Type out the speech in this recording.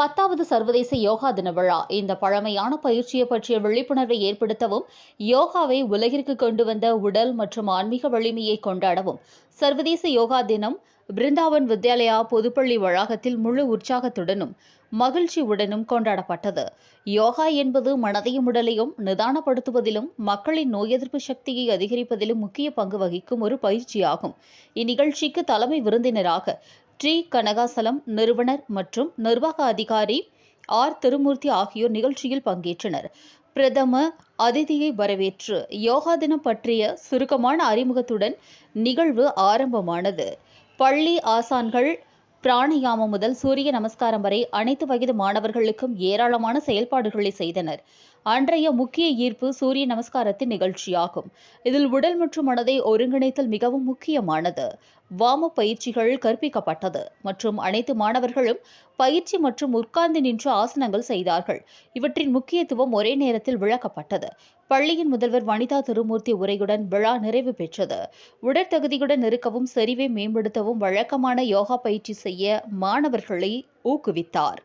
பத்தாவது சர்வதேச யோகா தின விழா. இந்த பழமையான பயிற்சியை பற்றிய விழிப்புணர்வை ஏற்படுத்தவும் யோகாவை உலகிற்கு கொண்டு வந்த உடல் மற்றும் ஆன்மீக வலிமையை கொண்டாடவும். சர்வதேச யோகா தினம் பிருந்தாவன் வித்யாலயா பொதுப்பள்ளி வளாகத்தில் முழு உற்சாகத்துடனும் மகிழ்ச்சியுடனும் கொண்டாடப்பட்டது. யோகா என்பது மனதையும் உடலையும் நிதானப்படுத்துவதிலும் மக்களின் நோய் எதிர்ப்பு சக்தியை அதிகரிப்பதிலும் முக்கிய பங்கு வகிக்கும் ஒரு பயிற்சியாகும். இந்நிகழ்ச்சிக்கு தலைமை விருந்தினராக டி கனகாசலம் நிறுவனர் மற்றும் நிர்வாக அதிகாரி ஆர். திருமூர்த்தி ஆகியோர் நிகழ்ச்சியில் பங்கேற்றனர். பிரதம அதிதியை வரவேற்று யோகா தினம் பற்றிய சுருக்கமான அறிமுகத்துடன் நிகழ்வு ஆரம்பமானது. பள்ளி ஆசான்கள் பிராணயாமம் முதல் சூரிய நமஸ்காரம் வரை அனைத்து வயது மாணவர்களுக்கும் ஏராளமான செயல்பாடுகளை செய்தனர். அன்றைய முக்கிய ஈர்ப்பு சூரிய நமஸ்காரத்தின் நிகழ்ச்சியாகும். இதில் உடல் மற்றும் மனதை ஒருங்கிணைத்தல் மிகவும் முக்கியமானது. வாம பயிற்சிகள் கற்பிக்கப்பட்டது மற்றும் அனைத்து மாணவர்களும் பயிற்சி மற்றும் உட்கார்ந்து நின்று ஆசனங்கள் செய்தார்கள். இவற்றின் முக்கியத்துவம் ஒரே நேரத்தில் விளக்கப்பட்டது. பள்ளியின் முதல்வர் வனிதா திருமூர்த்தி உரையுடன் விழா நிறைவு பெற்றது. உடற்தகுதியுடன் இருக்கவும் செறிவை மேம்படுத்தவும் வழக்கமான யோகா பயிற்சி செய்ய மாணவர்களை ஊக்குவித்தார்.